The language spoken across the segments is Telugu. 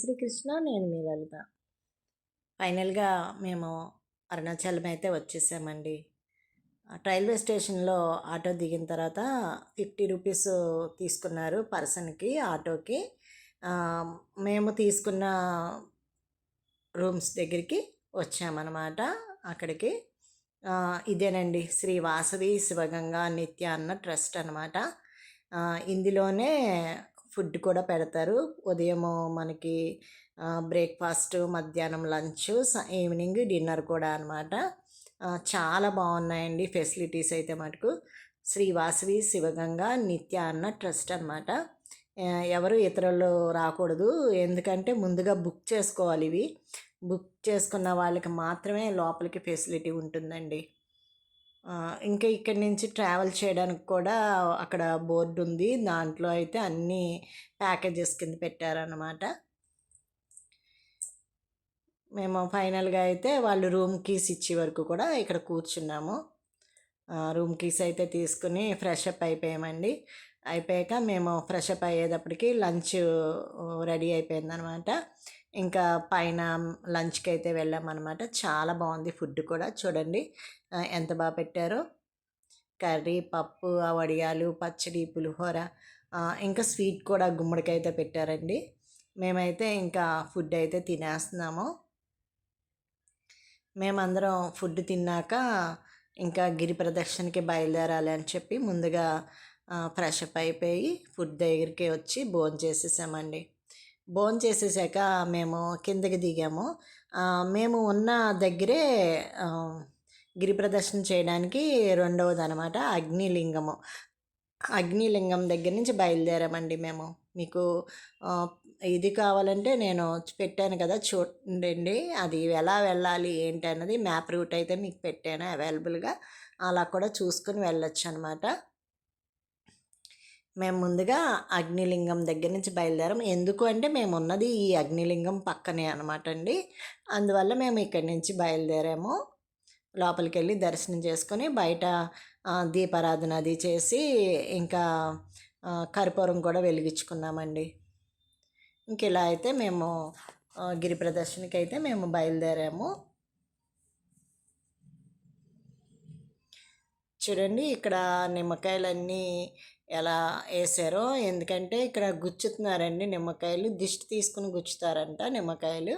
శ్రీకృష్ణ నేను మీ లలిత. ఫైనల్గా మేము అరుణాచలం అయితే వచ్చేసామండి రైల్వే స్టేషన్లో ఆటో దిగిన తర్వాత ఫిఫ్టీ రూపీస్ తీసుకున్నారు పర్సన్కి ఆటోకి. మేము తీసుకున్న రూమ్స్ దగ్గరికి వచ్చామన్నమాట అక్కడికి. ఇదేనండి శ్రీ వాసవి శివగంగా నిత్య అన్న ట్రస్ట్ అనమాట ఇందులోనే ఫుడ్ కూడా పెడతారు. ఉదయం మనకి బ్రేక్ఫాస్ట్ మధ్యాహ్నం లంచ్ ఈవినింగ్ డిన్నర్ కూడా అనమాట చాలా బాగున్నాయండి ఫెసిలిటీస్ అయితే మటుకు. శ్రీవాసవి శివగంగా నిత్య అన్న ట్రస్ట్ అనమాట ఎవరు ఇతరులు రాకూడదు. ఎందుకంటే ముందుగా బుక్ చేసుకోవాలి ఇవి. బుక్ చేసుకున్న వాళ్ళకి మాత్రమే లోపలికి ఫెసిలిటీ ఉంటుందండి. ఇంకా ఇక్కడి నుంచి ట్రావెల్ చేయడానికి కూడా అక్కడ బోర్డు ఉంది. దాంట్లో అయితే అన్ని ప్యాకేజెస్ కింద పెట్టారన్నమాట. మేము ఫైనల్గా అయితే వాళ్ళు రూమ్ కీస్ ఇచ్చే వరకు కూడా ఇక్కడ కూర్చున్నాము. రూమ్ కీస్ అయితే తీసుకుని ఫ్రెష్ అప్ అయిపోయామండి. అయిపోయాక మేము ఫ్రెష్ అప్ అయ్యేటప్పటికి లంచ్ రెడీ అయిపోయిందనమాట ఇంకా పైన లంచ్కి అయితే వెళ్ళామన్నమాట. చాలా బాగుంది ఫుడ్ కూడా. చూడండి. ఎంత బాగా పెట్టారో. కర్రీ పప్పు ఆ వడియాలు పచ్చడి పులిహోర ఇంకా స్వీట్ కూడా గుమ్మడికాయ అయితే పెట్టారండి. మేమైతే ఇంకా ఫుడ్ అయితే తినేస్తున్నాము. మేమందరం ఫుడ్ తిన్నాక ఇంకా గిరి ప్రదక్షిణకి బయలుదేరాలి అని చెప్పి ముందుగా ఫ్రెష్ అప్ అయిపోయి ఫుడ్ దగ్గరికి వచ్చి భోజనం చేసేసామండి భోజనం చేసేసాక మేము కిందకి దిగాము. మేము ఉన్న దగ్గరే గిరి ప్రదర్శన చేయడానికి రెండవది అనమాట అగ్నిలింగము. అగ్నిలింగం దగ్గర నుంచి బయలుదేరామండి మేము. మీకు ఇది కావాలంటే నేను పెట్టాను కదా చూడండి అది ఎలా వెళ్ళాలి ఏంటి అన్నది మ్యాప్ రూట్ అయితే మీకు పెట్టాను అవైలబుల్గా. అలా కూడా చూసుకుని వెళ్ళొచ్చు అనమాట మేము ముందుగా అగ్నిలింగం దగ్గర నుంచి బయలుదేరాం. ఎందుకు అంటే మేము ఉన్నది ఈ అగ్నిలింగం పక్కనే అనమాట అండి. అందువల్ల మేము ఇక్కడి నుంచి బయలుదేరాము. లోపలికి వెళ్ళి దర్శనం చేసుకొని బయట దీపారాధన అది చేసి ఇంకా కర్పూరం కూడా వెలిగించుకున్నామండి. ఇంక ఇలా అయితే మేము గిరి ప్రదర్శనకి అయితే మేము బయలుదేరాము. చూడండి ఇక్కడ నిమ్మకాయలన్నీ ఎలా వేసారో ఎందుకంటే ఇక్కడ గుచ్చుతున్నారండి నిమ్మకాయలు. దిష్టి తీసుకుని గుచ్చుతారంట నిమ్మకాయలు.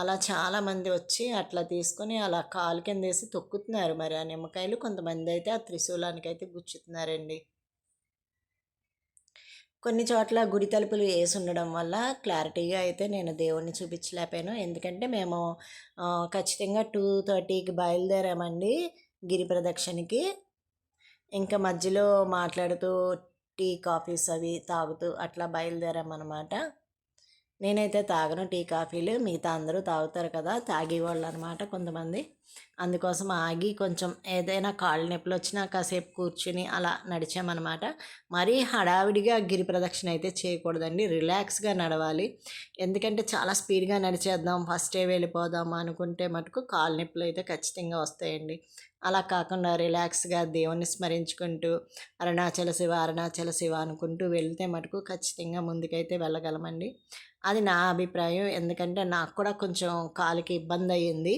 అలా చాలామంది వచ్చి అట్లా తీసుకొని అలా కాలు కింద వేసి తొక్కుతున్నారు మరి ఆ నిమ్మకాయలు. కొంతమంది అయితే ఆ త్రిశూలానికి అయితే గుచ్చుతున్నారండి. కొన్ని చోట్ల గుడి తలుపులు వేసి ఉండడం వల్ల క్లారిటీగా అయితే నేను దేవుణ్ణి చూపించలేకపోయాను. ఎందుకంటే మేము ఖచ్చితంగా టూ థర్టీకి బయలుదేరామండి గిరి ప్రదక్షిణకి. ఇంకా మధ్యలో మాట్లాడుతూ టీ కాఫీస్ అవి తాగుతూ అట్లా బయలుదేరామన్నమాట. నేనైతే తాగను టీ కాఫీలు. మిగతా అందరూ తాగుతారు కదా తాగేవాళ్ళు అనమాట కొంతమంది. అందుకోసం ఆగి కొంచెం ఏదైనా కాళ్ళు నొప్పులు వచ్చినా కాసేపు కూర్చుని అలా నడిచామన్నమాట. మరీ హడావిడిగా గిరి ప్రదక్షిణ అయితే చేయకూడదండి. రిలాక్స్గా నడవాలి. ఎందుకంటే చాలా స్పీడ్గా నడిచేద్దాం ఫస్టే వెళ్ళిపోదాం అనుకుంటే మటుకు కాళ్ళు నొప్పులు అయితే ఖచ్చితంగా వస్తాయండి. అలా కాకుండా రిలాక్స్గా దేవుణ్ణి స్మరించుకుంటూ అరుణాచల శివ అరుణాచల శివ అనుకుంటూ వెళ్తే మటుకు ఖచ్చితంగా ముందుకైతే వెళ్ళగలమండి. అది నా అభిప్రాయం. ఎందుకంటే నాకు కూడా కొంచెం కాలికి ఇబ్బంది అయ్యింది.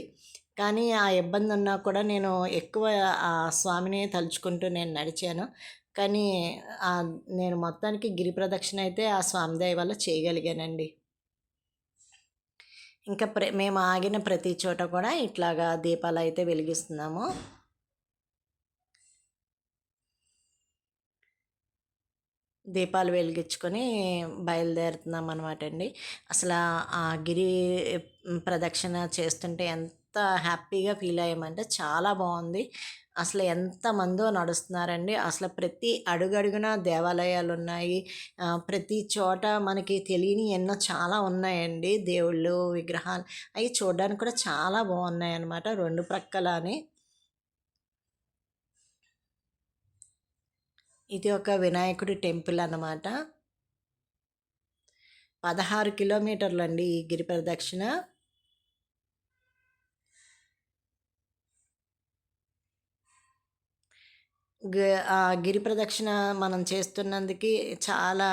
కానీ ఆ ఇబ్బంది ఉన్నా కూడా నేను ఎక్కువ ఆ స్వామిని తలుచుకుంటూ నేను నడిచాను. కానీ నేను మొత్తానికి గిరి ప్రదక్షిణ అయితే ఆ స్వామి దయ వల్ల చేయగలిగానండి. ఇంకా ప్ర మేము ఆగిన ప్రతి చోట కూడా ఇట్లాగా దీపాలు అయితే వెలిగిస్తున్నాము. దీపాలు వెలిగించుకొని బయలుదేరుతున్నాం అనమాట అండి. అసలు ఆ గిరి ప్రదక్షిణ చేస్తుంటే ఎంత హ్యాపీగా ఫీల్ అయ్యామంటే చాలా బాగుంది. అసలు ఎంతమందో నడుస్తున్నారండి. అసలు ప్రతి అడుగడుగున దేవాలయాలు ఉన్నాయి ప్రతి చోట మనకి తెలియని ఎన్నో చాలా ఉన్నాయండి. దేవుళ్ళు విగ్రహాలు. అవి చూడడానికి కూడా చాలా బాగున్నాయి అన్నమాట రెండు ప్రక్కలని. ఇది ఒక వినాయకుడి టెంపుల్ అన్నమాట. పదహారు కిలోమీటర్లు అండి ఈ గిరి ప్రదక్షిణ గిరి ప్రదక్షిణ మనం చేస్తున్నందుకు చాలా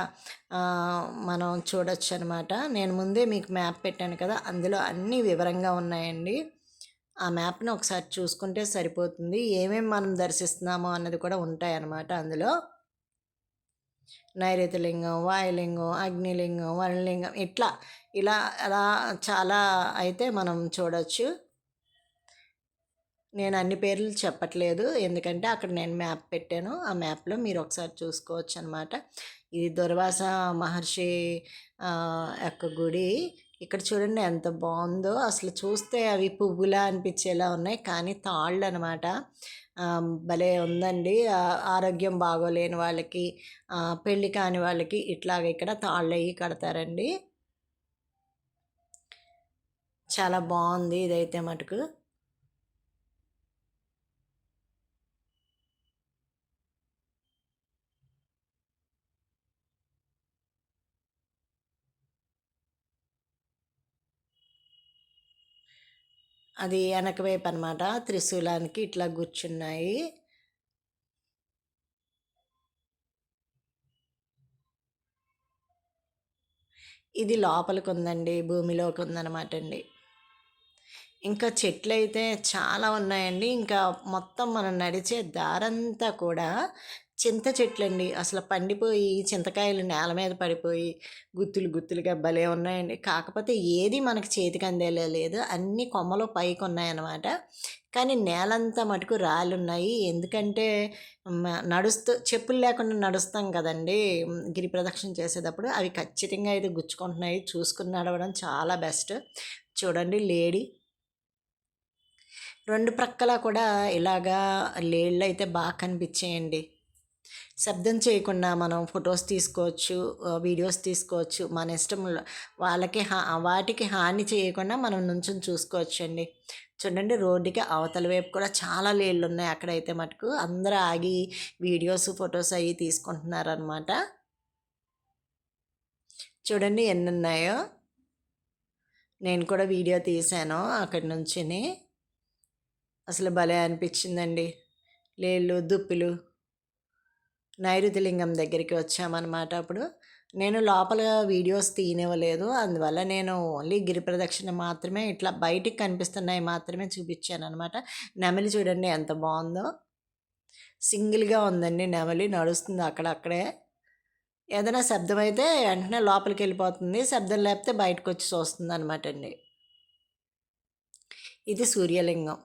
మనం చూడొచ్చు అనమాట నేను ముందే మీకు మ్యాప్ పెట్టాను కదా అందులో అన్నీ వివరంగా ఉన్నాయండి. ఆ మ్యాప్ని ఒకసారి చూసుకుంటే సరిపోతుంది. ఏమేమి మనం దర్శిస్తున్నామో అన్నది కూడా ఉంటాయి అన్నమాట అందులో. నైరుతిలింగం వాయులింగం అగ్నిలింగం వరుణలింగం ఇట్లా ఇలా అలా చాలా అయితే మనం చూడవచ్చు నేను అన్ని పేర్లు చెప్పట్లేదు. ఎందుకంటే అక్కడ నేను మ్యాప్ పెట్టాను. ఆ మ్యాప్లో మీరు ఒకసారి చూసుకోవచ్చు అనమాట ఇది దుర్వాస మహర్షి యొక్క గుడి. ఇక్కడ చూడండి ఎంత బాగుందో. అసలు చూస్తే అవి పువ్వులా అనిపించేలా ఉన్నాయి. కానీ తాళ్ళు అనమాట భలే ఉందండి. ఆరోగ్యం బాగోలేని వాళ్ళకి పెళ్ళి కాని వాళ్ళకి ఇట్లాగ ఇక్కడ తాళ్ళు అయ్యి కడతారండి. చాలా బాగుంది ఇదైతే మటుకు. అది వెనక వైపు అనమాట త్రిశూలానికి ఇట్లా కూర్చున్నాయి. ఇది లోపలికి ఉందండి. భూమిలోకి ఉందన్నమాట అండి. ఇంకా చెట్లు అయితే చాలా ఉన్నాయండి. ఇంకా మొత్తం మనం నడిచే దారంతా కూడా చింత చెట్లండి. అసలు పండిపోయి చింతకాయలు నేల మీద పడిపోయి గుత్తులు గుత్తులుగా భలే ఉన్నాయండి. కాకపోతే ఏది మనకి చేతికి అందేలా లేదు. అన్ని కొమ్మలు పైకి ఉన్నాయన్నమాట కానీ నేలంతా మటుకు రాళ్ళున్నాయి. ఎందుకంటే నడుస్తూ చెప్పులు లేకుండా నడుస్తాం కదండి. గిరి ప్రదక్షిణ చేసేటప్పుడు అవి ఖచ్చితంగా అయితే గుచ్చుకుంటున్నాయి. చూసుకుని నడవడం చాలా బెస్ట్. చూడండి లేడీ. రెండు ప్రక్కల కూడా ఇలాగా లేళ్ళు అయితే బాగా కనిపించేయండి. శబ్దం చేయకుండా మనం ఫొటోస్ తీసుకోవచ్చు వీడియోస్ తీసుకోవచ్చు. మన ఇష్టం వాళ్ళకి హా వాటికి హాని చేయకుండా మనం నుంచుని చూసుకోవచ్చు అండి చూడండి రోడ్డుకి అవతల వైపు కూడా చాలా లేళ్ళు ఉన్నాయి అక్కడైతే మటుకు. అందరూ ఆగి వీడియోస్ ఫొటోస్ అవి తీసుకుంటున్నారు అనమాట చూడండి ఎన్ని ఉన్నాయో నేను కూడా వీడియో తీశాను అక్కడి నుంచి అసలు భలే అనిపించిందండి. లేళ్ళు దుప్పులు. నైరుతి లింగం దగ్గరికి వచ్చామన్నమాట అప్పుడు. నేను లోపల వీడియోస్ తీయనివ్వలేదు. అందువల్ల నేను ఓన్లీ గిరి ప్రదక్షిణ మాత్రమే ఇట్లా బయటికి కనిపిస్తున్నాయి మాత్రమే చూపించాను అనమాట నెమలి చూడండి ఎంత బాగుందో. సింగిల్గా ఉందండి నెమలి నడుస్తుంది అక్కడక్కడే. ఏదైనా శబ్దం అయితే వెంటనే లోపలికి వెళ్ళిపోతుంది. శబ్దం లేకపోతే బయటకు వచ్చి చూస్తుంది అనమాట అండి. ఇది సూర్యలింగం.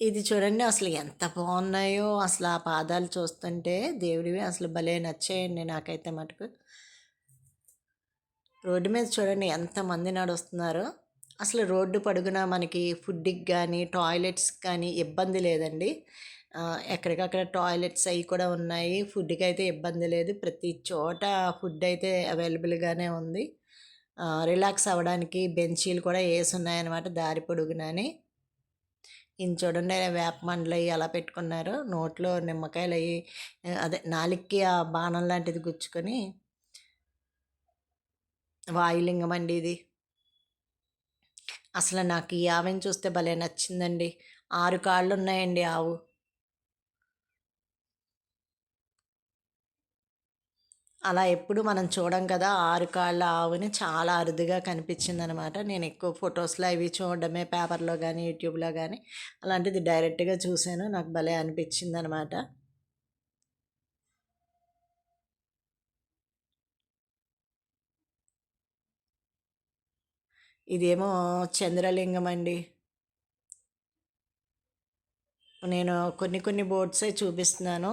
ఇది చూడండి అసలు ఎంత బాగున్నాయో. అసలు ఆ పాదాలు చూస్తుంటే దేవుడివి అసలు భలే నచ్చాయండి నాకైతే మటుకు. రోడ్డు మీద చూడండి ఎంతమంది నడుస్తున్నారు. అసలు రోడ్డు పడుగున మనకి ఫుడ్కి కానీ టాయిలెట్స్ కానీ ఇబ్బంది లేదండి. ఎక్కడికక్కడ టాయిలెట్స్ అవి కూడా ఉన్నాయి. ఫుడ్కి అయితే ఇబ్బంది లేదు. ప్రతి చోట ఫుడ్ అయితే అవైలబుల్గానే ఉంది. రిలాక్స్ అవ్వడానికి బెంచీలు కూడా వేసి ఉన్నాయన్నమాట దారి పొడుగునని. ఈయన చూడండి వేప మండలు అవి అలా పెట్టుకున్నారు. నోట్లో నిమ్మకాయలు అవి అదే నాలిక్కి ఆ బాణం లాంటిది గుచ్చుకొని వాయులింగం అండి ఇది. అసలు నాకు ఈ ఆమెను చూస్తే భలే నచ్చిందండి. ఆరు కాళ్ళు ఉన్నాయండి ఆవు. అలా ఎప్పుడు మనం చూడం కదా ఆరు కాళ్ళ ఆవుని చాలా అరుదుగా కనిపించింది అనమాట నేను ఎక్కువ ఫొటోస్లో అవి చూడడమే పేపర్లో కానీ యూట్యూబ్లో కానీ అలాంటిది డైరెక్ట్గా చూశాను నాకు భలే అనిపించింది అనమాట ఇదేమో చంద్రలింగం అండి. నేను కొన్ని కొన్ని బోర్డ్సే చూపిస్తున్నాను.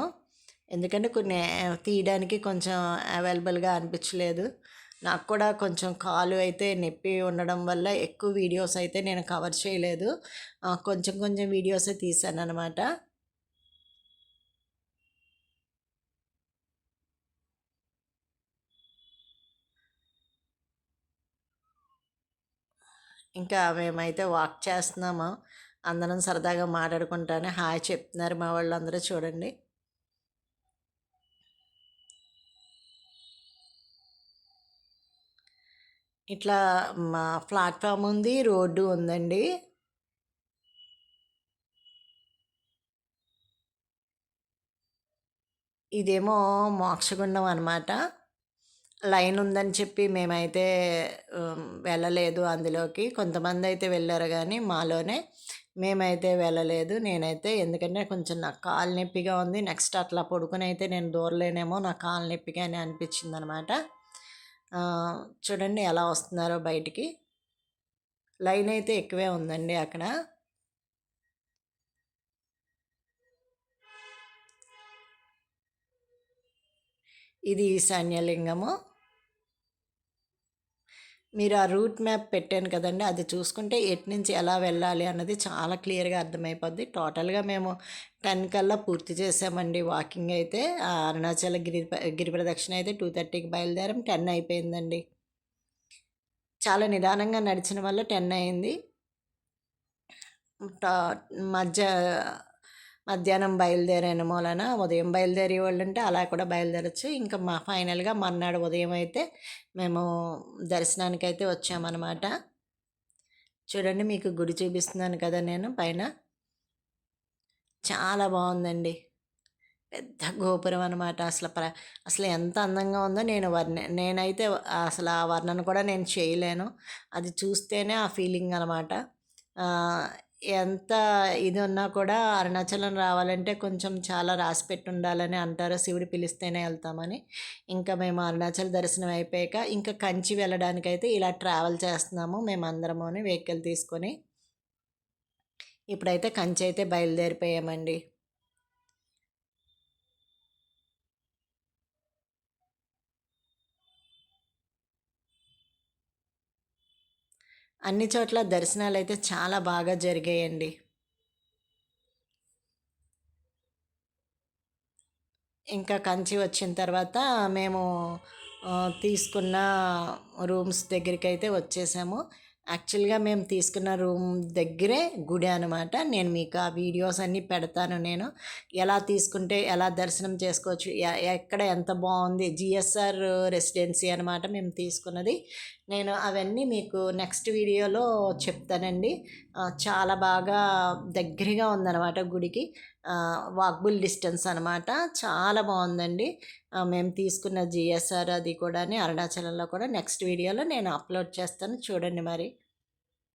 ఎందుకంటే కొన్ని తీయడానికి కొంచెం అవైలబుల్గా అనిపించలేదు. నాకు కూడా కొంచెం కాలు అయితే నొప్పి ఉండడం వల్ల ఎక్కువ వీడియోస్ అయితే నేను కవర్ చేయలేదు. కొంచెం కొంచెం వీడియోసే తీసాను అనమాట ఇంకా మేమైతే వాక్ చేస్తున్నాము. అందరం సరదాగా మాట్లాడుకుంటానే హాయ్ చెప్తున్నారు మా వాళ్ళందరూ చూడండి. ఇట్లా మా ప్లాట్ఫామ్ ఉంది రోడ్డు ఉందండి. ఇదేమో మోక్షగుండం అనమాట లైన్ ఉందని చెప్పి మేమైతే వెళ్ళలేదు అందులోకి. కొంతమంది అయితే వెళ్ళారు కానీ మాలోనే. మేమైతే వెళ్ళలేదు నేనైతే ఎందుకంటే కొంచెం నాకు కాలు నొప్పిగా ఉంది. నెక్స్ట్ అట్లా పడుకుని అయితే నేను దూరలేనేమో నా కాలు నొప్పిగా అని అనిపించింది అనమాట చూడండి ఎలా వస్తున్నారో బయటికి. లైన్ అయితే ఎక్కువే ఉందండి అక్కడ. ఇది ఈశాన్యలింగము. మీరు ఆ రూట్ మ్యాప్ పెట్టాను కదండి అది చూసుకుంటే ఎటు నుంచి ఎలా వెళ్ళాలి అన్నది చాలా క్లియర్గా అర్థమైపోద్ది. టోటల్గా మేము టెన్ కల్లా పూర్తి చేసామండి వాకింగ్ అయితే. అరుణాచల గిరి గిరి ప్రదక్షిణ అయితే టూ థర్టీకి బయలుదేరం టెన్ అయిపోయిందండి. చాలా నిదానంగా నడిచిన వల్ల టెన్ అయింది. మధ్య మధ్యాహ్నం బయలుదేరాను మూలన. ఉదయం బయలుదేరే వాళ్ళు ఉంటే అలా కూడా బయలుదేరచ్చు. ఇంకా మా ఫైనల్గా మర్నాడు ఉదయం అయితే మేము దర్శనానికి అయితే వచ్చామన్నమాట. చూడండి మీకు గుడి చూపిస్తున్నాను కదా నేను పైన. చాలా బాగుందండి. పెద్ద గోపురం అనమాట అసలు ప్ర అసలు ఎంత అందంగా ఉందో నేను వర్ణ నేనైతే అసలు ఆ వర్ణన కూడా నేను చేయలేను. అది చూస్తేనే ఆ ఫీలింగ్ అనమాట ఎంత ఇది ఉన్నా కూడా అరుణాచలం రావాలంటే కొంచెం చాలా రాసి పెట్టి ఉండాలని అంటారు. శివుడు పిలిస్తేనే వెళ్తామని. ఇంకా మేము అరుణాచల్ దర్శనం అయిపోయాక ఇంకా కంచి వెళ్ళడానికైతే ఇలా ట్రావెల్ చేస్తున్నాము. మేము అందరము వెహికల్ తీసుకొని ఇప్పుడైతే కంచి అయితే బయలుదేరిపోయామండి. అన్ని చోట్ల దర్శనాలు అయితే చాలా బాగా జరిగాయండి. ఇంకా కంచి వచ్చిన తర్వాత మేము తీసుకున్న రూమ్స్ దగ్గరికి అయితే వచ్చేసాము. యాక్చువల్గా మేము తీసుకున్న రూమ్ దగ్గరే గుడి అనమాట నేను మీకు ఆ వీడియోస్ అన్నీ పెడతాను నేను. ఎలా తీసుకుంటే ఎలా దర్శనం చేసుకోవచ్చు ఎక్కడ ఎంత బాగుంది జిఎస్ఆర్ రెసిడెన్సీ అనమాట మేము తీసుకున్నది. నేను అవన్నీ మీకు నెక్స్ట్ వీడియోలో చెప్తానండి. చాలా బాగా దగ్గరగా ఉందన్నమాట గుడికి. వాక్బుల్ డిస్టెన్స్ అనమాట చాలా బాగుందండి. మేము తీసుకున్న జిఎస్ఆర్ అది కూడా అరుణాచలంలో కూడా నెక్స్ట్ వీడియోలో నేను అప్లోడ్ చేస్తాను. చూడండి మరి.